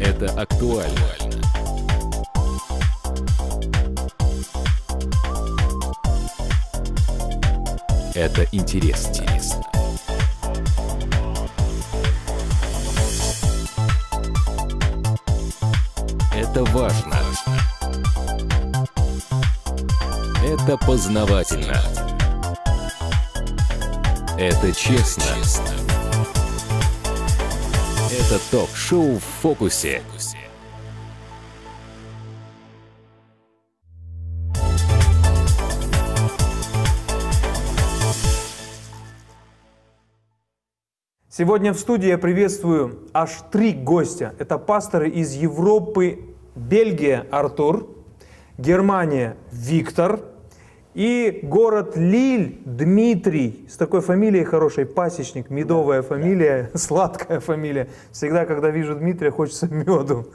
Это актуально. Это интересно. Это важно. Это познавательно. Это честно. Это ток-шоу в фокусе. Сегодня в студии я приветствую аж три гостя. Это пасторы из Европы, Бельгия Артур, Германия Виктор и город Лиль Дмитрий. С такой фамилией хорошей, пасечник, медовая фамилия, сладкая фамилия. Всегда, когда вижу Дмитрия, хочется меду.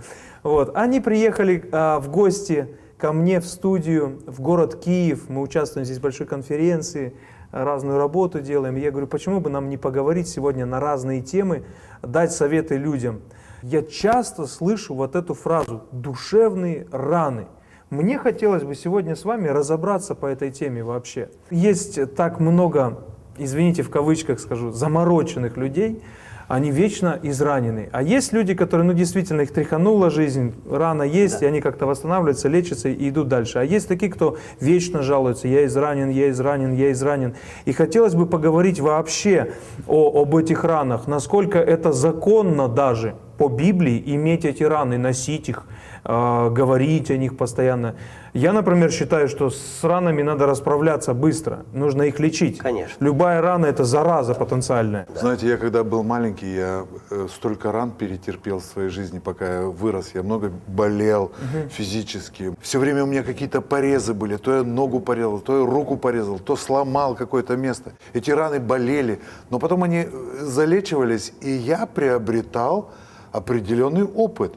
Вот. Они приехали а, в гости ко мне в студию в город Киев. Мы участвуем здесь в большой конференции, разную работу делаем. Я говорю, почему бы нам не поговорить сегодня на разные темы, дать советы людям. Я часто слышу вот эту фразу «душевные раны». Мне хотелось бы сегодня с вами разобраться по этой теме вообще. Есть так много, извините в кавычках скажу, замороченных людей, они вечно изранены. А есть люди, которые, ну, действительно, их тряханула жизнь, рана есть, и они как-то восстанавливаются, лечатся и идут дальше. А есть такие, кто вечно жалуются, я изранен, я изранен, я изранен. И хотелось бы поговорить вообще о, об этих ранах, насколько это законно даже по Библии иметь эти раны, носить их, э, говорить о них постоянно. Я, например, считаю, что с ранами надо расправляться быстро, нужно их лечить. Конечно. Любая рана это зараза потенциальная. Знаете, я когда был маленький, я э, столько ран перетерпел в своей жизни, пока я вырос. Я много болел физически. Все время у меня какие-то порезы были. То я ногу порезал, то я руку порезал, то сломал какое-то место. Эти раны болели. Но потом они э, залечивались, и я приобретал определенный опыт.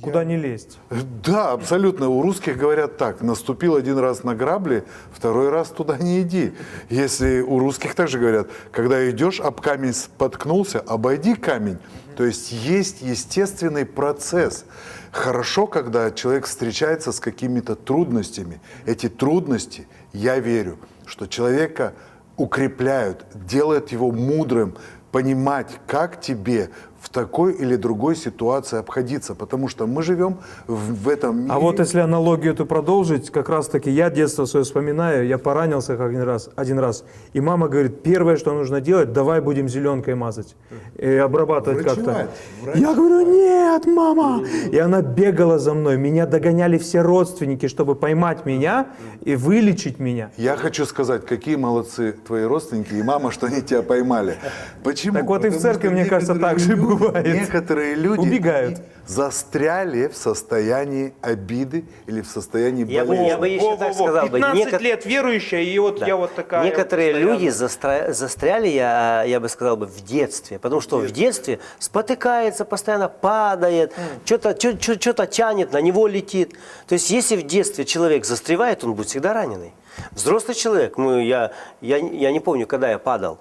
Куда не лезть? Да, абсолютно. У русских говорят так, наступил один раз на грабли, второй раз туда не иди. Если у русских также говорят, когда идешь, об камень споткнулся, обойди камень. То есть есть естественный процесс. Хорошо, когда человек встречается с какими-то трудностями. Эти трудности, я верю, что человека укрепляют, делают его мудрым, понимать, как тебе в такой или другой ситуации обходиться, потому что мы живем в, в этом мире. А вот если аналогию эту продолжить, как раз таки я детство свое вспоминаю, я поранился как один раз, один раз, и мама говорит, первое, что нужно делать, давай будем зеленкой мазать и обрабатывать как-то. Я говорю, нет, мама! И она бегала за мной, меня догоняли все родственники, чтобы поймать меня и вылечить меня. Я хочу сказать, какие молодцы твои родственники и мама, что они тебя поймали. Почему? Так вот и в Потому церкви, мне кажется, так же бывает. Некоторые люди Убегают. застряли в состоянии обиды или в состоянии Я бы, болезни. я бы еще так сказал бы. 15 неко- лет верующая, и вот Да. я вот такая. Некоторые постоянно. люди застра- застряли, я, я бы сказал бы, в детстве. Потому что в детстве спотыкается, постоянно падает, что-то что-то тянет, на него летит. То есть если в детстве человек застревает, он будет всегда раненый. Взрослый человек, мы, я, я, я не помню, когда я падал.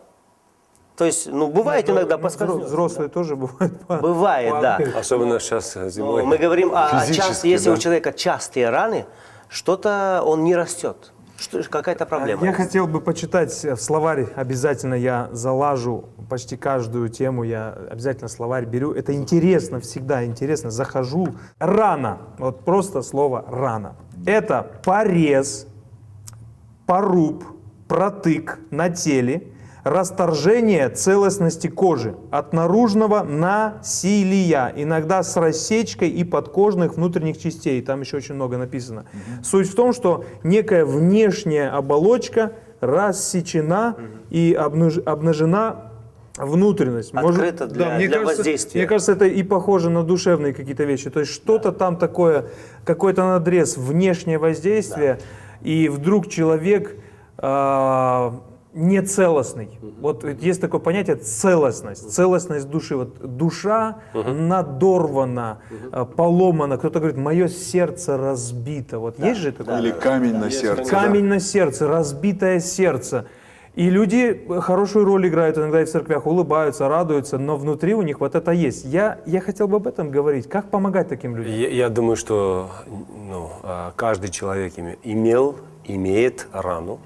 То есть, ну, бывает иногда Ну, поскользнуться. Взрослые тоже бывают. Бывает, да. Особенно сейчас э, зимой. мы говорим о, о Физически, част- если да. у человека частые раны, что-то он не растет. Что, какая-то проблема. Я есть. хотел бы почитать э, в словарь, обязательно я залажу почти каждую тему, я обязательно словарь беру. Это интересно, всегда интересно. Захожу. Рана, вот просто слово рана. Это порез, поруб, протык на теле, расторжение целостности кожи от наружного насилия, иногда с рассечкой и подкожных внутренних частей. Там еще очень много написано. Суть в том, что некая внешняя оболочка рассечена и обнаж- обнажена внутренность. Открыто для- мне для кажется, воздействия. Мне кажется, это и похоже на душевные какие-то вещи. То есть что-то там такое, какой-то надрез, внешнее воздействие, и вдруг человек а, нецелостный. Вот есть такое понятие целостность, целостность души. Вот душа надорвана, а, поломана. Кто-то говорит, мое сердце разбито. Вот есть же такое? Или камень на сердце. Камень на сердце, разбитое сердце. И люди хорошую роль играют иногда и в церквях, улыбаются, радуются, но внутри у них вот это есть. Я, я хотел бы об этом говорить. Как помогать таким людям? Я, я думаю, что ну, а, каждый человек име- имел, имеет рану,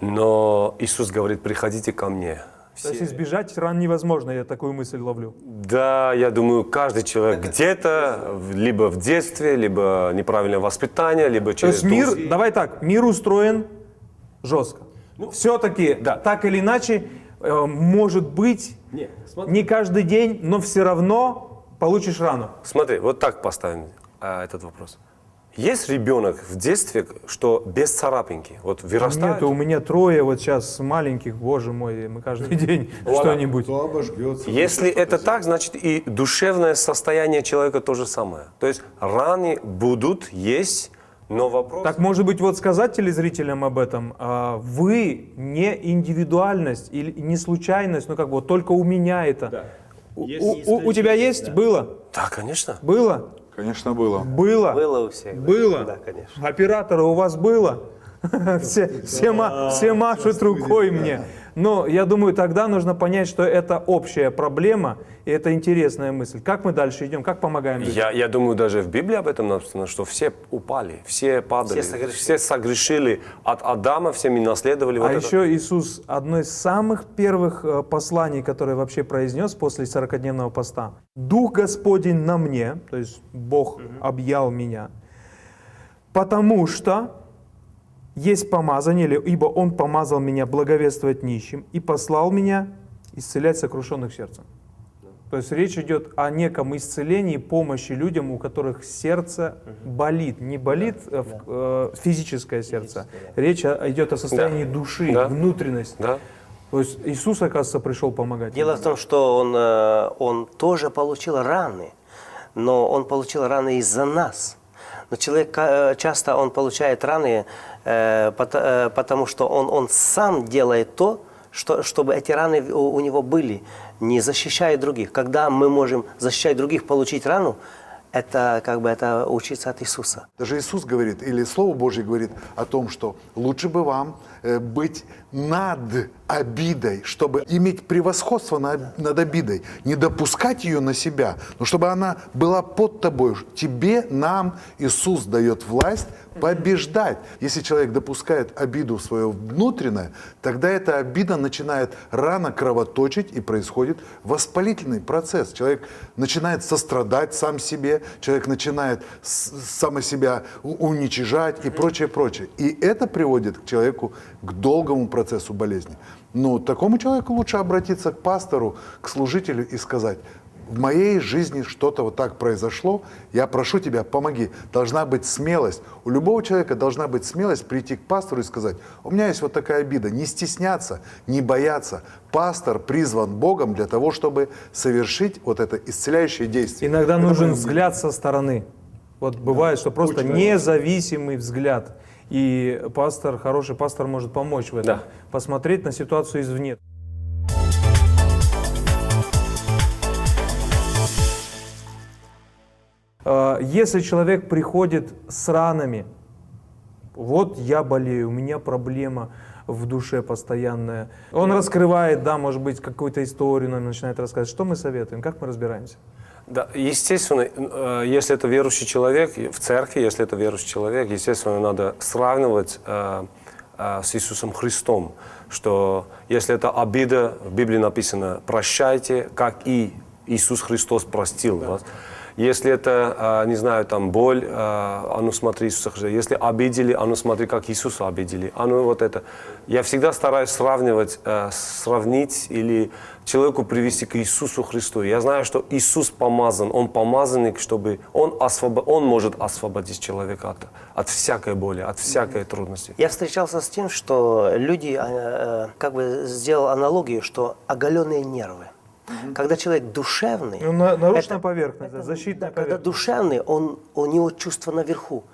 но Иисус говорит, приходите ко мне. То есть избежать ран невозможно, я такую мысль ловлю. Да, я думаю, каждый человек где-то, либо в детстве, либо неправильное воспитание, либо То через есть мир, друзей. давай так, мир устроен жестко. Все-таки, да. так или иначе, э, может быть, Не, смотри. не каждый день, но все равно получишь рану. Смотри, вот так поставим а, этот вопрос. Есть ребенок в детстве, что без царапинки, вот вырастает, Нет, у меня трое вот сейчас маленьких, боже мой, мы каждый день что-нибудь. Если это так, значит и душевное состояние человека то же самое. То есть раны будут есть, но вопрос... Так может быть вот сказать телезрителям об этом, а, вы не индивидуальность или не случайность, ну как бы вот только у меня это. У, у- у- у тебя есть? Было? Да, конечно. Было? Конечно, было. Было. Было у всех. да. Было? Да, конечно. Операторы у вас было? Все, все машут рукой мне. Но я думаю, тогда нужно понять, что это общая проблема, и это интересная мысль. Как мы дальше идем, как помогаем людям? Я, я думаю, даже в Библии об этом написано, что все упали, все падали, Все согрешили. все согрешили от Адама, все мы наследовали вот А это. еще Иисус, одно из самых первых э, посланий, которое вообще произнес после 40-дневного поста. «Дух Господень на мне», то есть Бог объял меня, «потому что есть помазание, или ибо Он помазал меня благовествовать нищим и послал меня исцелять сокрушенных сердцем». То есть речь идет о неком исцелении, помощи людям, у которых сердце болит. Не болит э, в- э, физическое сердце. Речь о- идет о состоянии души, Да. внутренности. Да? То есть Иисус, оказывается, пришел помогать. Дело в том, что он, э, он тоже получил раны, но он получил раны из-за нас. Но человек э, часто он получает раны, э, э, потому что он, он сам делает то, что, чтобы эти раны у, у него были, не защищая других. Когда мы можем защищать других, получить рану, это как бы это учиться от Иисуса. Даже Иисус говорит, или Слово Божье говорит о том, что лучше бы вам быть над обидой, чтобы иметь превосходство на- над обидой, не допускать ее на себя, но чтобы она была под тобой. Тебе, нам Иисус дает власть побеждать. Если человек допускает обиду в свое внутреннее, тогда эта обида начинает рано кровоточить и происходит воспалительный процесс. Человек начинает сострадать сам себе, человек начинает само себя уничижать и прочее, прочее. И это приводит к человеку к долгому процессу болезни. Но такому человеку лучше обратиться к пастору, к служителю и сказать, в моей жизни что-то вот так произошло, я прошу тебя, помоги. Должна быть смелость. У любого человека должна быть смелость прийти к пастору и сказать, у меня есть вот такая обида. Не стесняться, не бояться. Пастор призван Богом для того, чтобы совершить вот это исцеляющее действие. Иногда Это нужен взгляд со стороны. Вот бывает, что просто независимый взгляд. И пастор, хороший пастор может помочь в этом. Да. Посмотреть на ситуацию извне. Э, Если человек приходит с ранами, вот я болею, у меня проблема в душе постоянная. Он раскрывает, да, может быть, какую-то историю нам начинает рассказывать. Что мы советуем? Как мы разбираемся? Да, естественно, э, если это верующий человек в церкви, если это верующий человек, естественно, надо сравнивать э, э, с Иисусом Христом, что если это обида, в Библии написано «прощайте, как и Иисус Христос простил вас». Если это, не знаю, там боль, а ну смотри Иисуса Христа. Если обидели, а ну смотри, как Иисуса обидели. А ну вот это. Я всегда стараюсь сравнивать, сравнить или человеку привести к Иисусу Христу. Я знаю, что Иисус помазан, Он помазанник, чтобы Он, освобо... он может освободить человека от, от всякой боли, от всякой трудности. Я встречался с тем, что люди, э, э, как бы сделал аналогию, что оголенные нервы. Когда человек душевный, Ну, на- наружная это- поверхность, да, это- защитная да, когда поверхность. душевный, он, у него чувство наверху.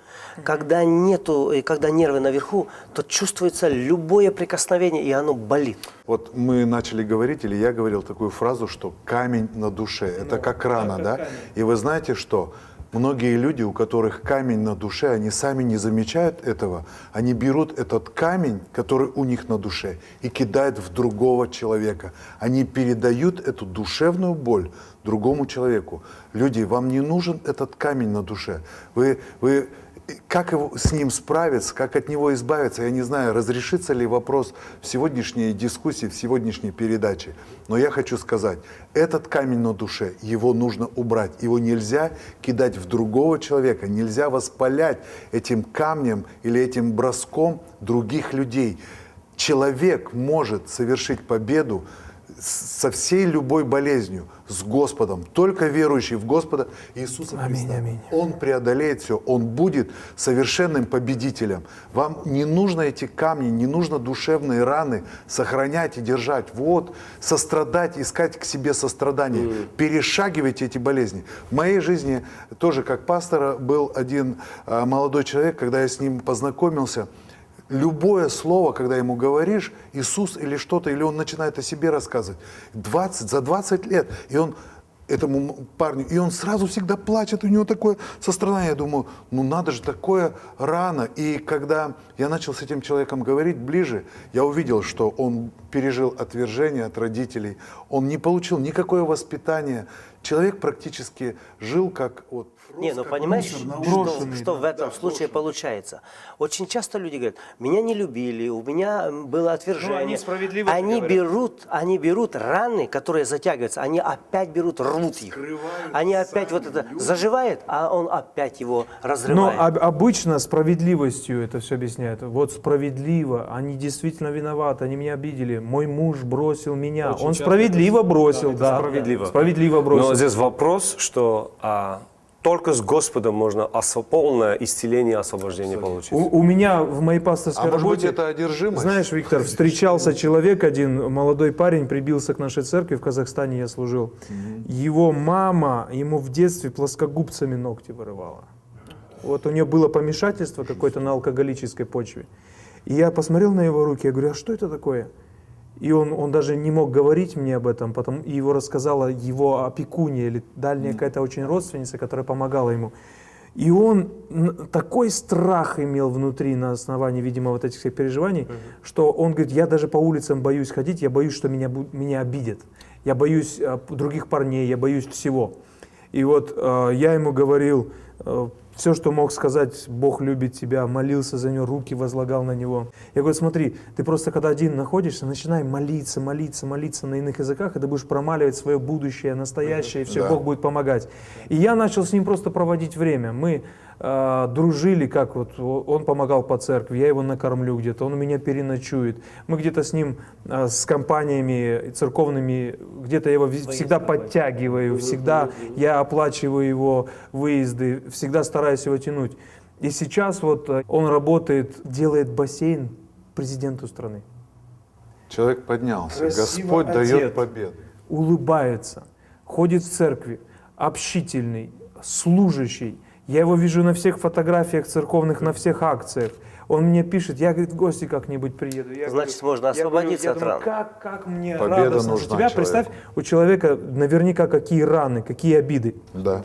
Когда нету, и когда нервы наверху, то чувствуется любое прикосновение, и оно болит. Вот мы начали говорить, или я говорил такую фразу, что камень на душе, это как рана, да? И вы знаете что? Многие люди, у которых камень на душе, они сами не замечают этого. Они берут этот камень, который у них на душе, и кидают в другого человека. Они передают эту душевную боль другому человеку. Люди, вам не нужен этот камень на душе. Вы, вы как его, с ним справиться, как от него избавиться, я не знаю, разрешится ли вопрос в сегодняшней дискуссии, в сегодняшней передаче. Но я хочу сказать, этот камень на душе, его нужно убрать. Его нельзя кидать в другого человека, нельзя воспалять этим камнем или этим броском других людей. Человек может совершить победу со всей любой болезнью, с Господом. Только верующий в Господа Иисуса Аминь, Христа. аминь. Он преодолеет все, он будет совершенным победителем. Вам не нужно эти камни, не нужно душевные раны сохранять и держать. Вот, сострадать, искать к себе сострадание, перешагивать эти болезни. В моей жизни тоже как пастора был один а, молодой человек, когда я с ним познакомился, Любое слово, когда ему говоришь, Иисус или что-то, или он начинает о себе рассказывать, 20, за 20 лет, и он этому парню, и он сразу всегда плачет, у него такое сострадание. Я думаю, ну надо же, такое рано. И когда я начал с этим человеком говорить ближе, я увидел, что он пережил отвержение от родителей, он не получил никакое воспитание. Человек практически жил как вот Не, ну понимаешь, что, Брошенный, что в этом случае получается? Очень часто люди говорят, меня не любили, у меня было отвержение. Ну, они справедливо Они говорят. берут, они берут раны, которые затягиваются, они опять берут, рвут их. Они опять вот это заживает, а он опять его Но разрывает. об- обычно справедливостью это все объясняют. Вот справедливо, они действительно виноваты, они меня обидели. Мой муж бросил меня. Очень Он справедливо бросил, это да. справедливо. Справедливо бросил. Но здесь вопрос, что а, только с Господом можно полное исцеление и освобождение получить. У, у меня в моей пасторской А может быть, работе, это одержимость? знаешь, Виктор, встречался человек один, молодой парень, прибился к нашей церкви, в Казахстане я служил. Его мама ему в детстве плоскогубцами ногти вырывала. Вот у нее было помешательство какое-то на алкоголической почве. И я посмотрел на его руки, я говорю, а что это такое? И он, он даже не мог говорить мне об этом, потом, и его рассказала его опекунья или дальняя какая-то очень родственница, которая помогала ему. И он такой страх имел внутри на основании, видимо, вот этих всех переживаний, что он говорит, я даже по улицам боюсь ходить, я боюсь, что меня, меня обидят. Я боюсь э, других парней, я боюсь всего. И вот э, я ему говорил, все, что мог сказать, Бог любит тебя, молился за него, руки возлагал на него. Я говорю, смотри, ты просто когда один находишься, начинай молиться, молиться, молиться на иных языках, и ты будешь промаливать свое будущее, настоящее, и все, Да. Бог будет помогать. И я начал с ним просто проводить время. Мы э, дружили, как вот он помогал по церкви, я его накормлю где-то, он у меня переночует. Мы где-то с ним, э, с компаниями церковными, где-то я его вез- всегда подтягиваю, всегда я оплачиваю его выезды, всегда стараюсь его тянуть. И сейчас вот э, он работает, делает бассейн президенту страны. Человек поднялся. Красиво Господь одет. дает победу. улыбается, ходит в церкви, общительный, служащий. Я его вижу на всех фотографиях церковных, на всех акциях. Он мне пишет, я, говорит, в гости как-нибудь приеду. Я Значит, говорю- можно я говорю, освободиться я от думаю, ран. Как, как мне Победа радостно за нужна тебя. человеку. Представь, у человека наверняка какие раны, какие обиды. Да.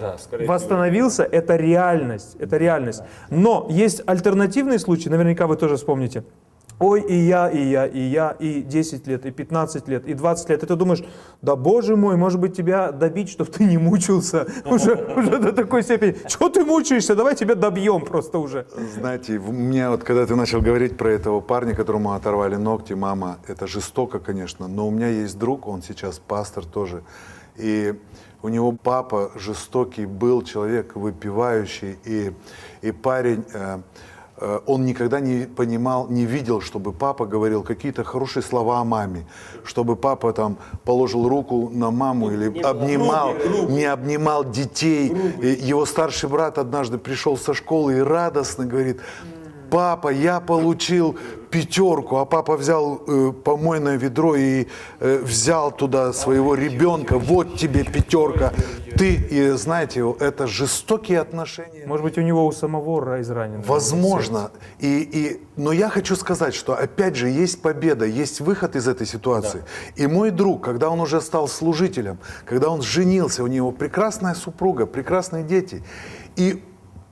Восстановился, это реальность, это реальность. Но есть альтернативный случай, наверняка вы тоже вспомните. Ой, и я, и я, и я, и 10 лет, и 15 лет, и 20 лет. И ты думаешь, да боже мой, может быть тебя добить, чтобы ты не мучился уже, уже до такой степени. Чего ты мучаешься, давай тебя добьем просто уже. Знаете, в- меня вот, когда ты начал говорить про этого парня, которому оторвали ногти, мама, это жестоко, конечно, но у меня есть друг, он сейчас пастор тоже, и у него папа жестокий был человек, выпивающий, и, и парень, э, он никогда не понимал, не видел, чтобы папа говорил какие-то хорошие слова о маме, чтобы папа там положил руку на маму или обнимал, не обнимал детей. И его старший брат однажды пришел со школы и радостно говорит, папа, я получил пятерку, а папа взял э, помойное ведро и э, взял туда своего ребенка, вот тебе пятерка. Ты, и знаете, это жестокие отношения. Может быть, у него у самого ра- изранен. Возможно. И, и, но я хочу сказать, что опять же есть победа, есть выход из этой ситуации. И мой друг, когда он уже стал служителем, когда он женился, у него прекрасная супруга, прекрасные дети. И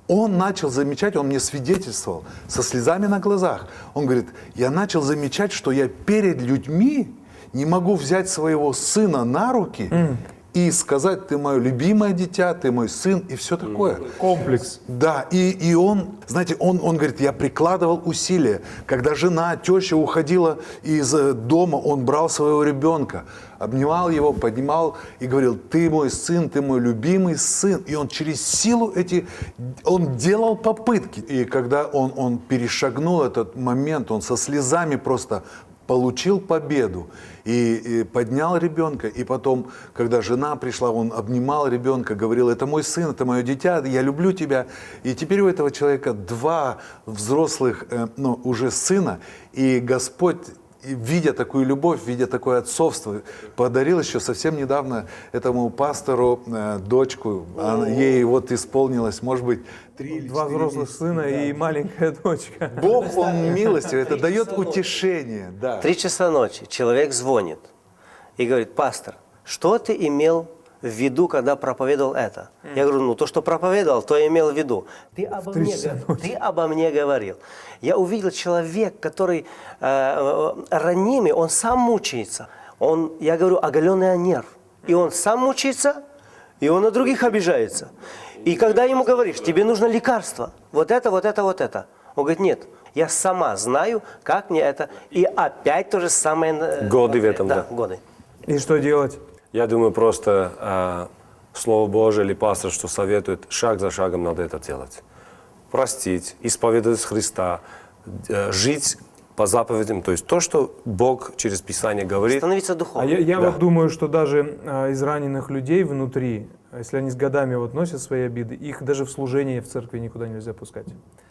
он начал замечать, он мне свидетельствовал со слезами на глазах. Он говорит, я начал замечать, что я перед людьми не могу взять своего сына на руки и сказать, ты мое любимое дитя, ты мой сын и все такое. Комплекс. Да, и, и он, знаете, он, он говорит, я прикладывал усилия. Когда жена, теща уходила из э, дома, он брал своего ребенка, обнимал его, поднимал и говорил, ты мой сын, ты мой любимый сын. И он через силу эти, он делал попытки. И когда он, он перешагнул этот момент, он со слезами просто получил победу и, и поднял ребенка. И потом, когда жена пришла, он обнимал ребенка, говорил, это мой сын, это мое дитя, я люблю тебя. И теперь у этого человека два взрослых, э, ну, уже сына, и Господь и видя такую любовь, видя такое отцовство, подарил еще совсем недавно этому пастору э, дочку. Она- ей вот исполнилось, может быть, три или Два взрослых сына и маленькая дочка. Бог, Он милостив, это дает утешение, да. Три часа ночи человек звонит и говорит, пастор, что ты имел в виду, когда проповедовал это? Я говорю, ну то, что проповедовал, то я имел в виду. Ты обо, мне, ты обо мне говорил. Я увидел человек, который э, э, ранимый, он сам мучается. Он, я говорю, оголенный нерв. И он сам мучается, и он на других обижается. И когда ему говоришь, тебе нужно лекарство, вот это, вот это, вот это. Он говорит, нет, я сама знаю, как мне это. И опять то же самое. э, Годы в этом, да. годы. И что делать? Я думаю, просто а, Слово Божие или пастор, что советует, шаг за шагом надо это делать. Простить, исповедовать Христа, э, жить по заповедям, то есть то, что Бог через Писание говорит. Становиться А духовным. я, я Да. вот думаю, что даже а, из раненых людей внутри, а если они с годами вот носят свои обиды, их даже в служение в церкви никуда нельзя пускать.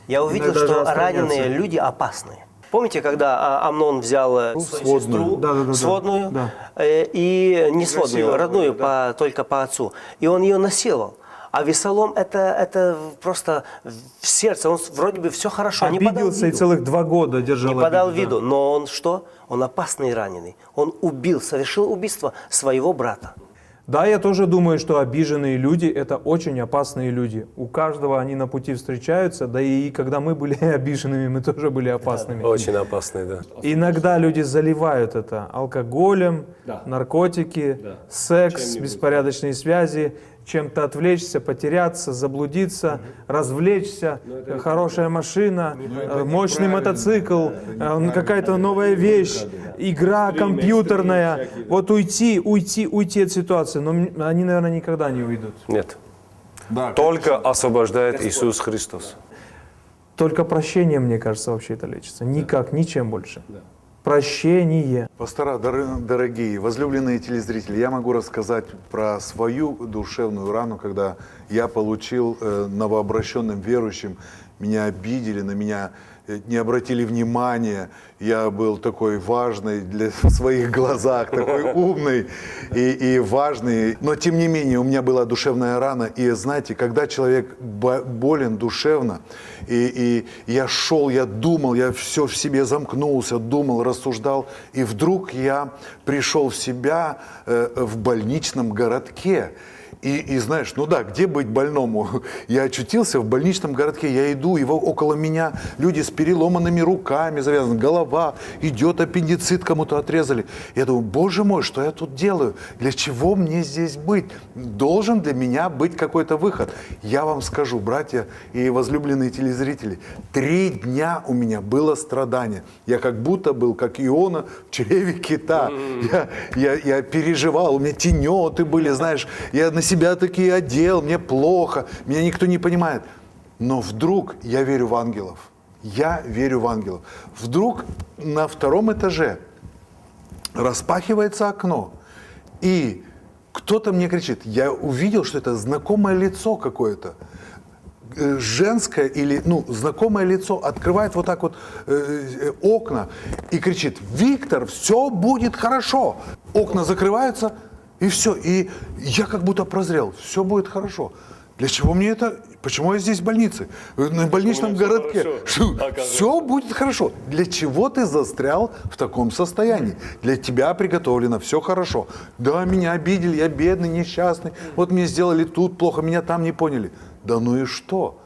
Я увидел, Иногда что раненые люди опасны. Помните, когда а, Амнон взял э, свою сводную. сестру, Да, да, да, да. сводную, Да. э, и не сводную, Красиво родную, да. по- только по отцу, и он ее насиловал. А Весолом это, это просто в сердце, он вроде бы все хорошо, не подал Обиделся и виду. целых два года держал не подал обиду, да. виду, но он что? Он опасный и раненый. Он убил, совершил убийство своего брата. Да, я тоже думаю, что обиженные люди – это очень опасные люди. У каждого они на пути встречаются, да и когда мы были обиженными, мы тоже были опасными. Очень опасный, да. Иногда люди заливают это алкоголем, наркотики, секс, беспорядочные связи, чем-то отвлечься, потеряться, заблудиться, развлечься, э, хорошая машина, э, мощный мотоцикл, э, какая-то новая вещь, игра компьютерная. Вот уйти, уйти, уйти от ситуации, но они, наверное, никогда не уйдут. Нет. Да, Только освобождает Иисус Христос. Только прощение, мне кажется, вообще это лечится. Никак, ничем больше. Прощение. Пастора, дорогие, возлюбленные телезрители, я могу рассказать про свою душевную рану, когда я получил э, новообращенным верующим, меня обидели, на меня не обратили внимания, я был такой важный для в своих глазах, такой умный и, и важный, но тем не менее у меня была душевная рана, и знаете, когда человек бо- болен душевно, и, и я шел, я думал, я все в себе замкнулся, думал, рассуждал, и вдруг я пришел в себя э, в больничном городке. И, и знаешь, ну да, где быть больному? Я очутился в больничном городке, я иду, во- около меня люди с переломанными руками завязаны, голова, идет аппендицит, кому-то отрезали. Я думаю, боже мой, что я тут делаю? Для чего мне здесь быть? Должен для меня быть какой-то выход. Я вам скажу, братья и возлюбленные телезрители, три дня у меня было страдание. Я как будто был, как Иона в чреве кита. Я, я, я переживал, у меня тенеты были, знаешь, я на себя такие одел, мне плохо, меня никто не понимает. Но вдруг я верю в ангелов. Я верю в ангелов. Вдруг на втором этаже распахивается окно, и кто-то мне кричит, я увидел, что это знакомое лицо какое-то. э, женское или ну, знакомое лицо открывает вот так вот э, э, окна и кричит, Виктор, все будет хорошо. Окна закрываются, и все. И я как будто прозрел, все будет хорошо. Для чего мне это? Почему я здесь в больнице? На больничном городке. Все будет хорошо. Для чего ты застрял в таком состоянии? Для тебя приготовлено, все хорошо. Да, меня обидели, я бедный, несчастный. Вот мне сделали тут плохо, меня там не поняли. Да ну и что?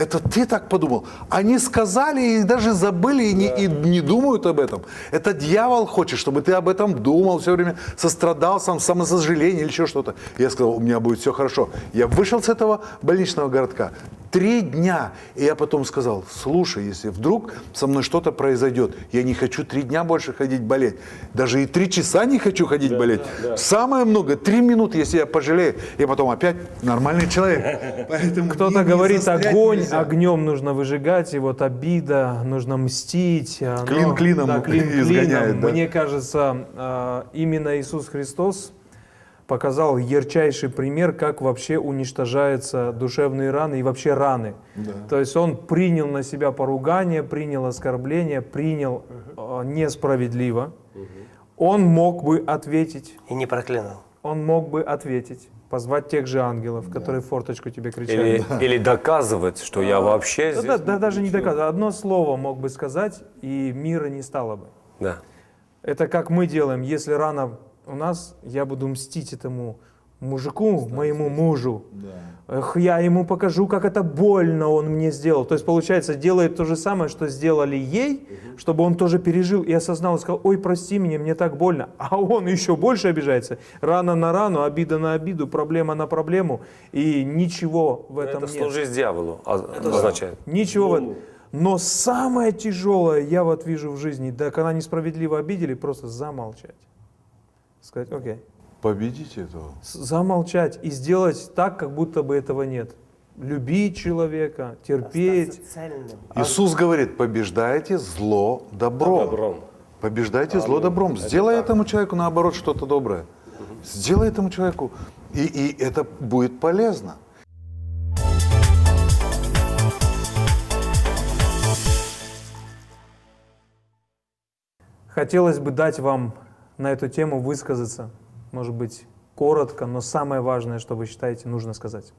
Это ты так подумал. Они сказали и даже забыли и не, и не думают об этом. Это дьявол хочет, чтобы ты об этом думал все время, сострадал, сам, самосожаление или еще что-то. Я сказал, у меня будет все хорошо. Я вышел с этого больничного городка. Три дня. И я потом сказал, слушай, если вдруг со мной что-то произойдет, я не хочу три дня больше ходить болеть. Даже и три часа не хочу ходить болеть. Самое много, три минуты, если я пожалею. И потом опять нормальный человек. Поэтому Кто-то говорит, огонь нельзя. огнем нужно выжигать, и вот обида, нужно мстить. оно- Клин клином да, клин изгоняет, клином. да. Мне кажется, а, именно Иисус Христос показал ярчайший пример, как вообще уничтожаются душевные раны и вообще раны. То есть он принял на себя поругание, принял оскорбление, принял а, несправедливо. Он мог бы ответить, И не проклинал. он мог бы ответить, позвать тех же ангелов, которые в форточку тебе кричали. Или, или доказывать, что я вообще Да, здесь. да, да, даже не доказывать. Одно слово мог бы сказать, и мира не стало бы. Да. Это как мы делаем. Если рана у нас, я буду мстить этому мужику, моему мужу. Эх, я ему покажу, как это больно он мне сделал. То есть, получается, делает то же самое, что сделали ей, чтобы он тоже пережил и осознал, и сказал, ой, прости меня, мне так больно. А он еще больше обижается. Рана на рану, обида на обиду, проблема на проблему. И ничего в этом Это нет. служить дьяволу а- означает. Ничего в этом. Но самое тяжелое, я вот вижу в жизни, да, когда несправедливо обидели, просто замолчать. Сказать, окей. Победите этого. Замолчать и сделать так, как будто бы этого нет. Любить человека, терпеть. Иисус говорит, побеждайте зло добром. Добром. Побеждайте зло добром. Сделай этому человеку, наоборот, что-то доброе. Сделай этому человеку, и, и это будет полезно. Хотелось бы дать вам на эту тему высказаться, может быть, коротко, но самое важное, что вы считаете, нужно сказать.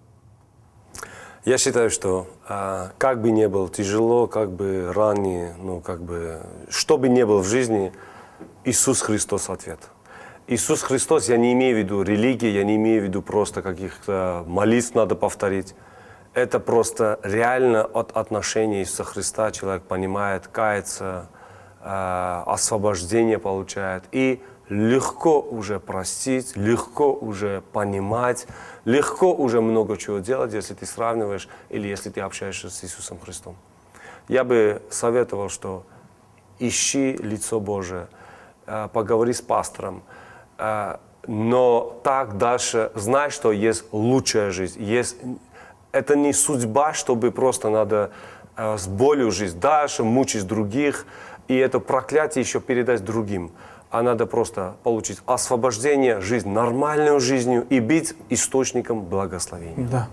Я считаю, что а, как бы ни было тяжело, как бы ранее, ну как бы, что бы ни было в жизни, Иисус Христос ответ. Иисус Христос, я не имею в виду религии, я не имею в виду просто каких-то молитв надо повторить. Это просто реально от отношения Иисуса Христа человек понимает, кается, а, освобождение получает и легко уже простить, легко уже понимать, легко уже много чего делать, если ты сравниваешь или если ты общаешься с Иисусом Христом. Я бы советовал, что ищи лицо Божие, э, поговори с пастором, э, но так дальше знай, что есть лучшая жизнь, есть это не судьба, чтобы просто надо э, с болью жить дальше, мучить других, и это проклятие еще передать другим. А надо просто получить освобождение, жизнь нормальную жизнью и быть источником благословения. Да.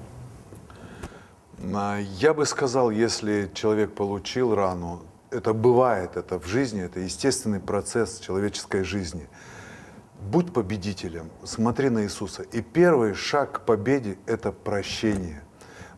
А, Я бы сказал, если человек получил рану, это бывает, это в жизни, это естественный процесс человеческой жизни. Будь победителем, смотри на Иисуса. И первый шаг к победе – это прощение.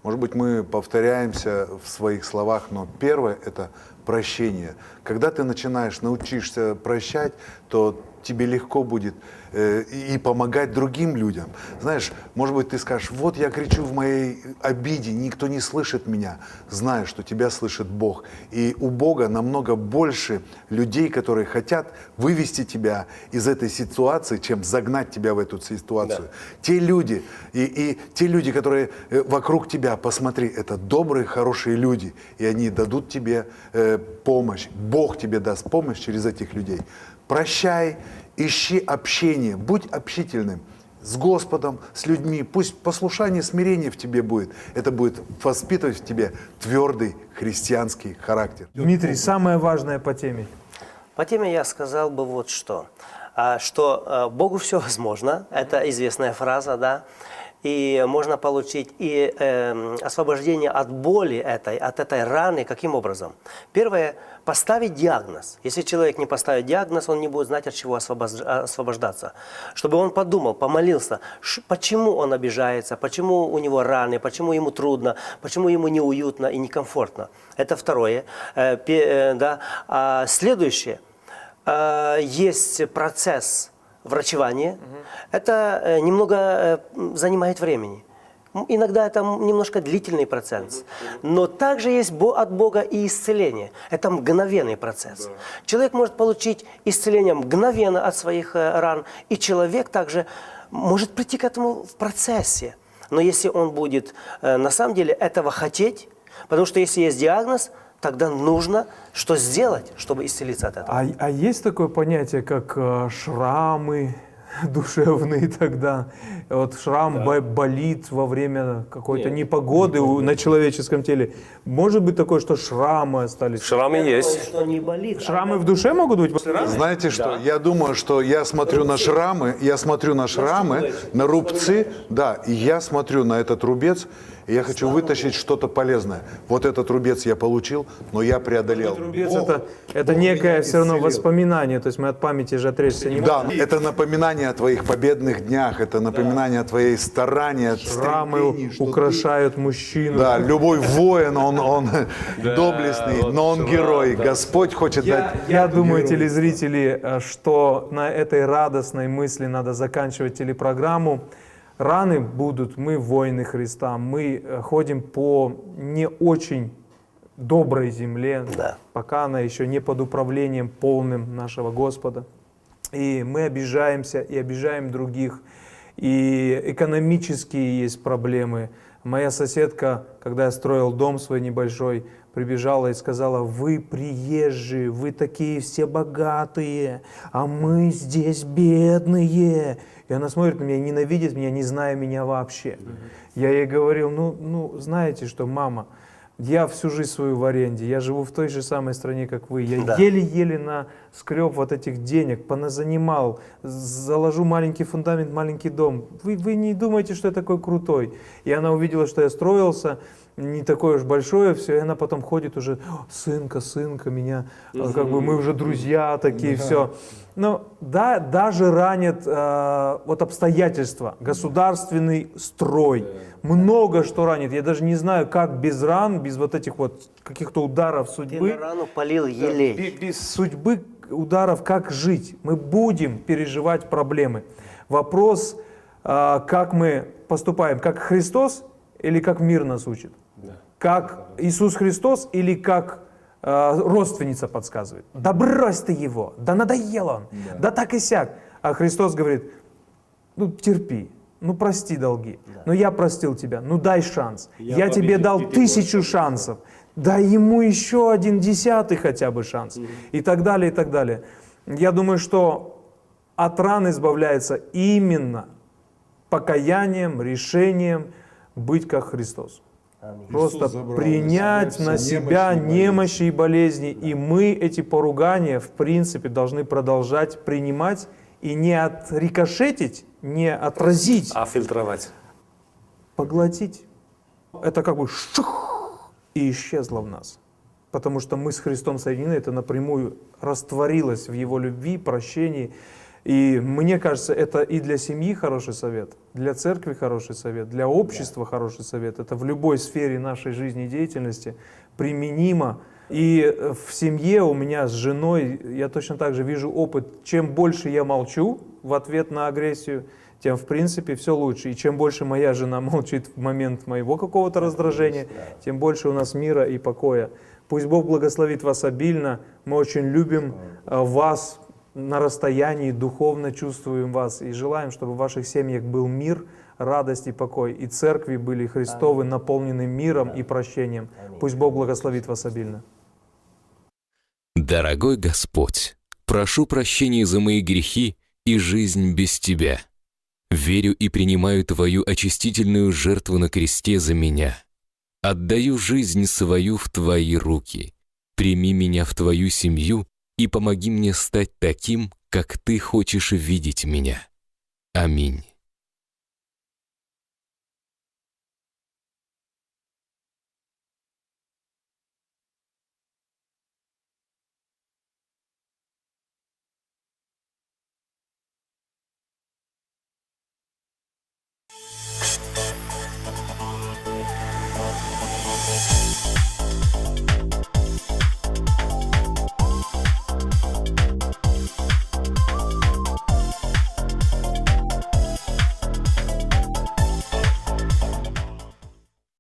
Может быть, мы повторяемся в своих словах, но первое – это прощение. Когда ты начинаешь, научишься прощать, то тебе легко будет э, и помогать другим людям. Знаешь, может быть, ты скажешь, вот я кричу в моей обиде, никто не слышит меня. Знай, что тебя слышит Бог. И у Бога намного больше людей, которые хотят вывести тебя из этой ситуации, чем загнать тебя в эту ситуацию. Те люди, и, и те люди, которые э, вокруг тебя, посмотри, это добрые, хорошие люди, и они дадут тебе э, помощь. Бог тебе даст помощь через этих людей. Прощай, ищи общение, будь общительным с Господом, с людьми. Пусть послушание, смирение в тебе будет. Это будет воспитывать в тебе твердый христианский характер. Дмитрий, самое важное по теме. По теме я сказал бы вот что. А, Что э, Богу все возможно, это известная фраза, да. И можно получить и эм, освобождение от боли этой, от этой раны. Каким образом? Первое – поставить диагноз. Если человек не поставит диагноз, он не будет знать, от чего освобож- освобождаться. Чтобы он подумал, помолился, почему он обижается, почему у него раны, почему ему трудно, почему ему неуютно и некомфортно. Это второе. Э, э, да. А следующее – э, есть процесс врачевания. Это э, немного э, занимает времени. Иногда это немножко длительный процесс. Но также есть от Бога и исцеление. Это мгновенный процесс. Человек может получить исцеление мгновенно от своих э, ран, и человек также может прийти к этому в процессе. Но если он будет на самом деле этого хотеть, потому что если есть диагноз, тогда нужно что сделать, чтобы исцелиться от этого. А, а есть такое понятие, как э, шрамы душевные тогда? Вот шрам бо- болит во время какой-то непогоды у- на человеческом теле. Может быть такое, что шрамы остались? Шрамы есть. Что не болит. Шрамы в душе могут быть после раны? Знаете что? Я думаю, что я смотрю на шрамы, я смотрю на шрамы, на рубцы, да, и я смотрю на этот рубец, и я хочу вытащить что-то полезное. Вот этот рубец я получил, но я преодолел. Рубец Бог- это, это Бог некое все равно исцелил. воспоминание, то есть мы от памяти же отречься не можем. Да, это напоминание о твоих победных днях, это напоминание о твоей старании, Шрамы что ты- украшают мужчину. Да, любой воин, он, он доблестный, вот но он шрам, герой. да. Господь хочет Я, дать. я думаю, телезрители, э, что на этой радостной мысли надо заканчивать телепрограмму. Раны будут, мы воины Христа, мы э, ходим по не очень доброй земле, Да. пока она еще не под управлением полным нашего Господа. И мы обижаемся и обижаем других. И экономические есть проблемы. Моя соседка, когда я строил дом свой небольшой, прибежала и сказала, вы приезжие, вы такие все богатые, а мы здесь бедные. И она смотрит на меня, ненавидит меня, не зная меня вообще. Я ей говорил, ну, ну, знаете что, мама, я всю жизнь свою в аренде, я живу в той же самой стране, как вы. Я Да. еле-еле на скреб вот этих денег, поназанимал, заложу маленький фундамент, маленький дом. Вы, вы не думаете, что я такой крутой. И она увидела, что я строился, не такое уж большое все, и она потом ходит уже, «О, сынка, сынка, меня, э, как бы мы уже друзья такие, все. Но да, даже ранят э, вот обстоятельства, государственный строй, много что ранит. Я даже не знаю, как без ран, без вот этих вот каких-то ударов Ты судьбы, на рану полил елей. без судьбы ударов, как жить. Мы будем переживать проблемы. Вопрос, а, как мы поступаем, как Христос или как мир нас учит? Как Иисус Христос или как а, родственница подсказывает? Да брось ты его, да надоел он, да, так и сяк. А Христос говорит, ну терпи, ну прости долги, ну я простил тебя, ну дай шанс. Я, тебе дал тысячу шансов, дай ему еще один десятый хотя бы шанс. И так далее, и так далее. Я думаю, что от ран избавляется именно покаянием, решением быть как Христос. Просто забрал принять на себя немощи и немощи и болезни. И мы эти поругания, в принципе, должны продолжать принимать и не отрикошетить, не отразить, А фильтровать. поглотить. Это как бы шух, и исчезло в нас. Потому что мы с Христом соединены, это напрямую растворилось в Его любви, прощении. И мне кажется, это и для семьи хороший совет, для церкви хороший совет, для общества хороший совет. Это в любой сфере нашей жизни и деятельности применимо. И э, в семье у меня с женой, я точно так же вижу опыт, чем больше я молчу в ответ на агрессию, тем в принципе все лучше. И чем больше моя жена молчит в момент моего какого-то раздражения, тем больше у нас мира и покоя. Пусть Бог благословит вас обильно. Мы очень любим э, вас на расстоянии, духовно чувствуем вас и желаем, чтобы в ваших семьях был мир, радость и покой. И церкви были Христовы, наполнены миром и прощением. Пусть Бог благословит вас обильно. Дорогой Господь, прошу прощения за мои грехи и жизнь без Тебя. Верю и принимаю Твою очистительную жертву на кресте за меня. Отдаю жизнь свою в Твои руки. Прими меня в Твою семью и помоги мне стать таким, как Ты хочешь видеть меня. Аминь.